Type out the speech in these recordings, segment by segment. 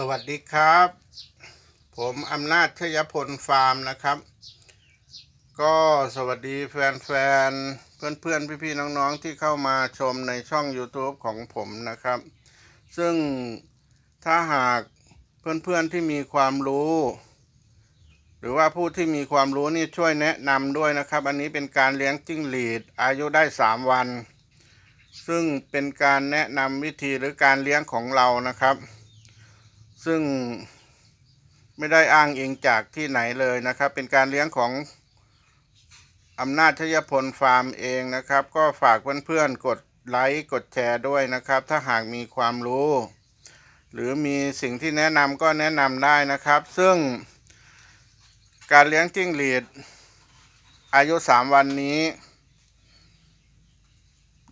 สวัสดีครับ ผมอำนาจชยพลฟาร์มนะครับ ก็สวัสดีแฟนๆ เพื่อนๆ พี่ๆ น้องๆ ที่เข้ามาชมในช่อง YouTube ของผมนะครับ ซึ่งถ้าหากเพื่อนๆ ที่มีความรู้ หรือว่าผู้ที่มีความรู้นี่ช่วยแนะนำด้วยนะครับ อันนี้เป็นการเลี้ยงจิ้งหรีดอายุได้ 3 วัน ซึ่งเป็นการแนะนำวิธีหรือการเลี้ยงของเรานะครับ ซึ่งไม่ได้อ้างอิงจากที่ไหนเลยนะครับ เป็นการเลี้ยงของอำนาจชยพลฟาร์มเองนะครับ ก็ฝากเพื่อนๆกดไลค์กดแชร์ด้วยนะครับ ถ้าหากมีความรู้ หรือมีสิ่งที่แนะนำก็แนะนำได้นะครับ ซึ่ง การเลี้ยงจิ้งหรีด อายุ 3 วันนี้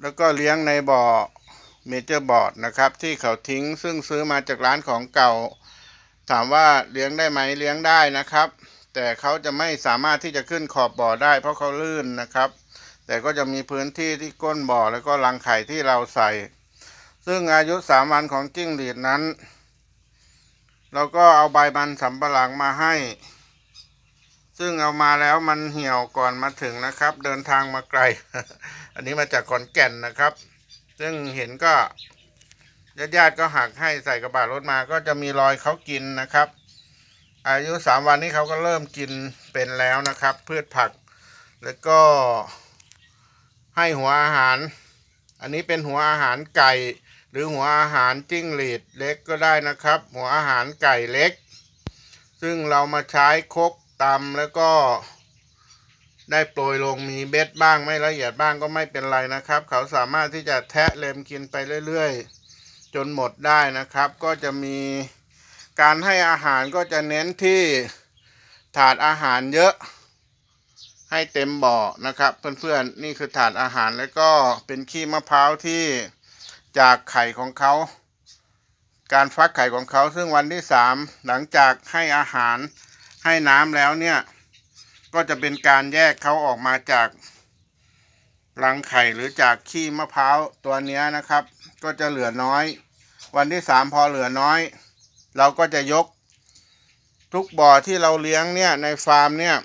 แล้วก็เลี้ยงในบ่อ เมเจอร์บอร์ดนะครับ ที่เขาทิ้งซึ่งซื้อมาจากร้านของเก่า ถามว่าเลี้ยงได้ไหมเลี้ยงได้นะครับ แต่เขาจะไม่สามารถที่จะขึ้นขอบบ่อได้ เพราะเขาลื่นนะครับ แต่ก็จะมีพื้นที่ที่ก้นบ่อแล้วก็รังไข่ที่เราใส่ ซึ่งอายุสามวันของจิ้งหรีดนั้นเราก็เอาใบมันสำปะหลังมาให้ ซึ่งเอามาแล้วมันเหี่ยวก่อนมาถึงนะครับ เดินทางมาไกล อันนี้มาจากขอนแก่นนะครับ ซึ่งเห็นก็ญาติญาติๆก็หักให้ใส่กระบะรถมาก็จะมีรอยเขากินนะครับ อายุสามวันนี้เขาก็เริ่มกินเป็นแล้วนะครับ พืชผัก แล้วก็ให้หัวอาหาร อันนี้เป็นหัวอาหารไก่ หรือหัวอาหารจิ้งหรีดเล็กก็ได้นะครับ หัวอาหารไก่เล็ก ซึ่งเรามาใช้คกตำแล้วก็ ได้โปรยลงมีเบ็ดบ้างไม่ละเอียดบ้างก็ไม่เป็นไรนะครับ เขาสามารถที่จะแทะเล็มกินไปเรื่อยๆ จนหมดได้นะครับ ก็จะมีการให้อาหารก็จะเน้นที่ถาดอาหารเยอะ ให้เต็มบ่อนะครับ เพื่อนๆนี่คือถาดอาหารแล้วก็เป็นขี้มะพร้าวที่จากไข่ของเขา การฟักไข่ของเขาซึ่งวันที่สามหลังจากให้อาหารให้น้ำแล้วเนี่ย ก็จะเป็นการแยกเขาออกมาจากรังไข่หรือจากขี้มะพร้าวตัวเนี้ยนะครับ ก็จะเหลือน้อย วันที่สามพอเหลือน้อย เราก็จะยกทุกบ่อที่เราเลี้ยงเนี่ยในฟาร์มเนี่ย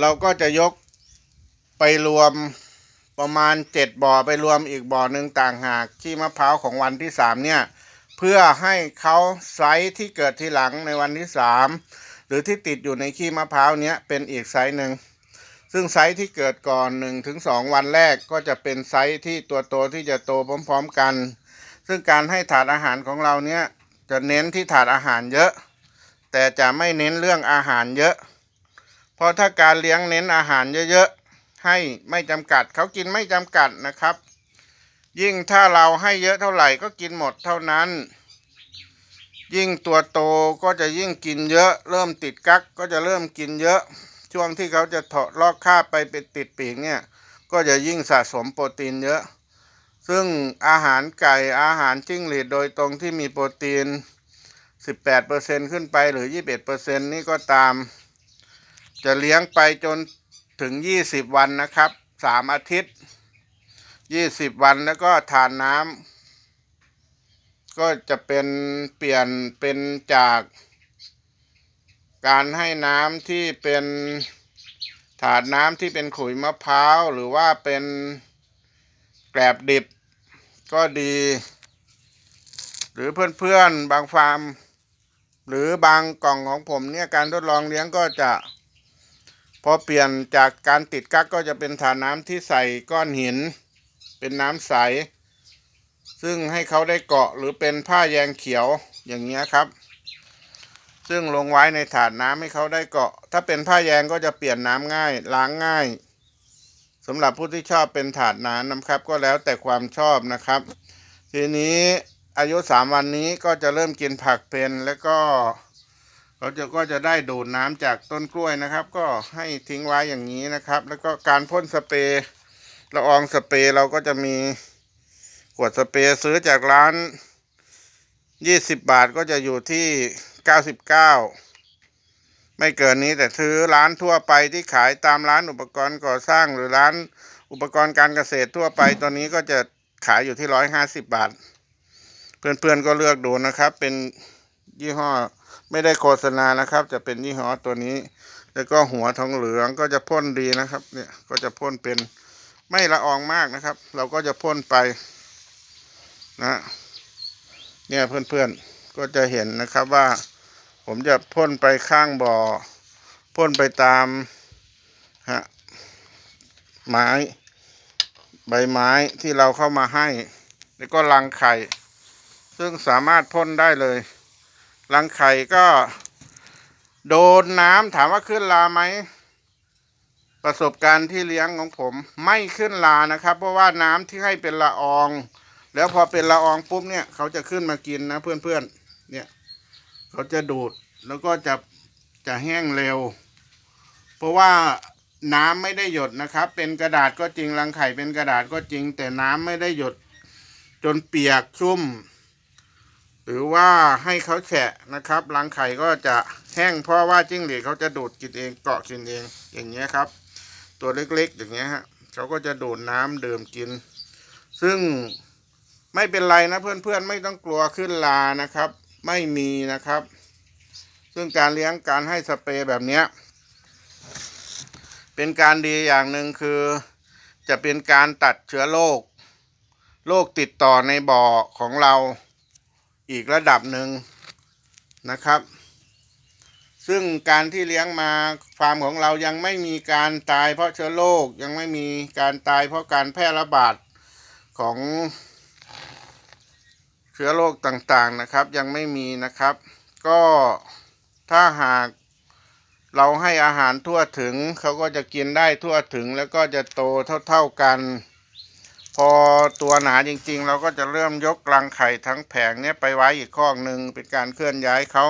เราก็จะยกไปรวมประมาณเจ็ดบ่อไปรวมอีกบ่อหนึ่งต่างหากขี้มะพร้าวของวันที่สามเนี่ย เพื่อให้เขาไซส์ที่เกิดทีหลังในวันที่สามหรือที่ติดอยู่ในขี้มะพร้าวเนี้ยเป็นอีกไซส์หนึ่งซึ่งไซส์ที่เกิดก่อนหนึ่งถึงสองวันแรกก็จะเป็นไซส์ที่ตัวโตที่จะโตพร้อมๆกัน ซึ่งการให้ถาดอาหารของเราเนี้ยจะเน้นที่ถาดอาหารเยอะ แต่จะไม่เน้นเรื่องอาหารเยอะ เพราะถ้าการเลี้ยงเน้นอาหารเยอะๆให้ไม่จำกัดเขากินไม่จำกัดนะครับ ยิ่งถ้าเราให้เยอะเท่าไหร่ก็กินหมดเท่านั้น ยิ่งตัวโตก็จะยิ่งกินเยอะ เริ่มติดกักก็จะเริ่มกินเยอะ ช่วงที่เขาจะเถาะลอกคาบไปเป็นติดปีกเนี่ย ก็จะยิ่งสะสมโปรตีนเยอะ ซึ่งอาหารไก่อาหารจิ้งหรีดโดยตรงที่มีโปรตีน 18%ขึ้นไปหรือ 21%นี่ก็ตาม จะเลี้ยงไปจนถึง 20 วันนะครับ 3 อาทิตย์ 20วันแล้วก็ทานน้ำก็จะเป็นเปลี่ยนเป็นจากการให้น้ำที่เป็นถาดน้ำที่เป็นขุยมะพร้าวหรือว่าเป็นแกลบดิบก็ดี หรือเพื่อนๆบางฟาร์ม หรือบางกล่องของผมเนี่ยการทดลองเลี้ยงก็จะ พอเปลี่ยนจากการติดกั๊กก็จะเป็นถาดน้ำที่ใส่ก้อนหิน เป็นน้ำใส ซึ่งให้เขาได้เกาะหรือเป็นผ้าแยงเขียวอย่างเงี้ยครับ ซึ่งลงไว้ในถาดน้ำให้เขาได้เกาะ ถ้าเป็นผ้าแยงก็จะเปลี่ยนน้ำง่าย ล้างง่ายสำหรับผู้ที่ชอบเป็นถาดน้ำนะครับ ก็แล้วแต่ความชอบนะครับ ทีนี้อายุสามวันนี้ก็จะเริ่มกินผักเป็นแล้วก็เขาจะก็จะได้ดูดน้ำจากต้นกล้วยนะครับ ก็ให้ทิ้งไว้อย่างนี้นะครับ แล้วก็การพ่นสเปรย์ ละอองสเปรย์เราก็จะมีขวดสเปรย์ซื้อจากร้านยี่สิบบาทก็จะอยู่ที่เก้าสิบเก้าไม่เกินนี้แต่ซื้อร้านทั่วไปที่ขายตามร้านอุปกรณ์ก่อสร้างหรือร้านอุปกรณ์การเกษตรทั่วไปตอนนี้ก็จะขายอยู่ที่ร้อยห้าสิบบาท เพื่อนๆก็เลือกดูนะครับ เป็นยี่ห้อไม่ได้โฆษณานะครับ จะเป็นยี่ห้อตัวนี้ แล้วก็หัวทองเหลืองก็จะพ่นดีนะครับ เนี่ยก็จะพ่นเป็น ไม่ละอองมากนะครับ เราก็จะพ่นไปนะเนี่ยเพื่อนๆก็จะเห็นนะครับว่า ผมจะพ่นไปข้างบ่อพ่นไปตามฮะไม้ ใบไม้ที่เราเข้ามาให้ แล้วก็รังไข่ ซึ่งสามารถพ่นได้เลยรังไข่ก็โดนน้ำถามว่าขึ้นลาไหม ประสบการณ์ที่เลี้ยงของผมไม่ขึ้นลานะครับ เพราะว่าน้ำที่ให้เป็นละออง แล้วพอเป็นละอองปุ๊บเนี่ยเขาจะขึ้นมากินนะเพื่อนๆเนี่ยเขาจะดูดแล้วก็จะจะแห้งเร็ว เพราะว่าน้ำไม่ได้หยดนะครับ เป็นกระดาษก็จริงรังไข่เป็นกระดาษก็จริง แต่น้ำไม่ได้หยดจนเปียกชุ่ม หรือว่าให้เขาแฉะนะครับรังไข่ก็จะแห้งเพราะว่าจิ้งหรีดเขาจะดูดกินเองเกาะกินเองอย่างเงี้ยครับ ตัวเล็กๆ อย่างเงี้ยฮะเขาก็จะดูดน้ำดื่มกิน ซึ่งไม่เป็นไรนะเพื่อนๆไม่ต้องกลัวขึ้นลานะครับ ไม่มีนะครับ ซึ่งการเลี้ยงการให้สเปรย์แบบเนี้ยเป็นการดีอย่างหนึ่งคือ จะเป็นการตัดเชื้อโรคโรคติดต่อในบ่อของเราอีกระดับหนึ่งนะครับ ซึ่งการที่เลี้ยงมาฟาร์มของเรายังไม่มีการตายเพราะเชื้อโรคยังไม่มีการตายเพราะการแพร่ระบาดของเชื้อโรคต่างๆนะครับ ยังไม่มีนะครับ ก็ถ้าหากเราให้อาหารทั่วถึงเขาก็จะกินได้ทั่วถึงแล้วก็จะโตเท่าๆกัน พอตัวหนาจริงๆ เราก็จะเริ่มยกรังไข่ทั้งแผงเนี้ยไปไว้อีกข้องหนึ่งเป็นการเคลื่อนย้ายเขา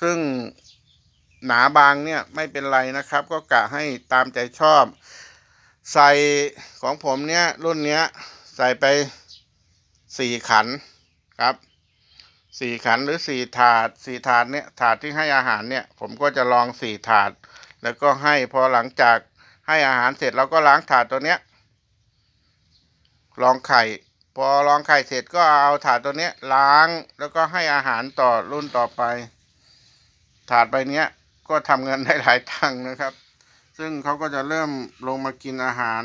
ซึ่ง หนาบางเนี่ยไม่เป็นไรนะครับ ก็กะให้ตามใจชอบ ใส่ของผมเนี่ยรุ่นเนี้ยใส่ไปสี่ขันครับสี่ขันหรือสี่ถาดสี่ถาดเนี่ยถาดที่ให้อาหารเนี่ยผมก็จะลองสี่ถาด แล้วก็ให้พอหลังจากให้อาหารเสร็จเราก็ล้างถาดตัวเนี้ยลองไข่ พอลองไข่เสร็จก็เอาถาดตัวเนี้ยล้างแล้วก็ให้อาหารต่อรุ่นต่อไป ถาดใบเนี้ย ก็ทำเงินได้หลายตังค์นะครับ ซึ่งเขาก็จะเริ่มลงมากินอาหาร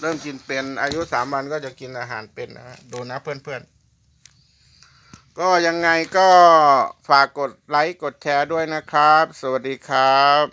เริ่มกินเป็นอายุสามวันก็จะกินอาหารเป็นนะฮะดูนะเพื่อนๆ ก็ยังไงก็ฝากกดไลค์กดแชร์ด้วยนะครับ สวัสดีครับ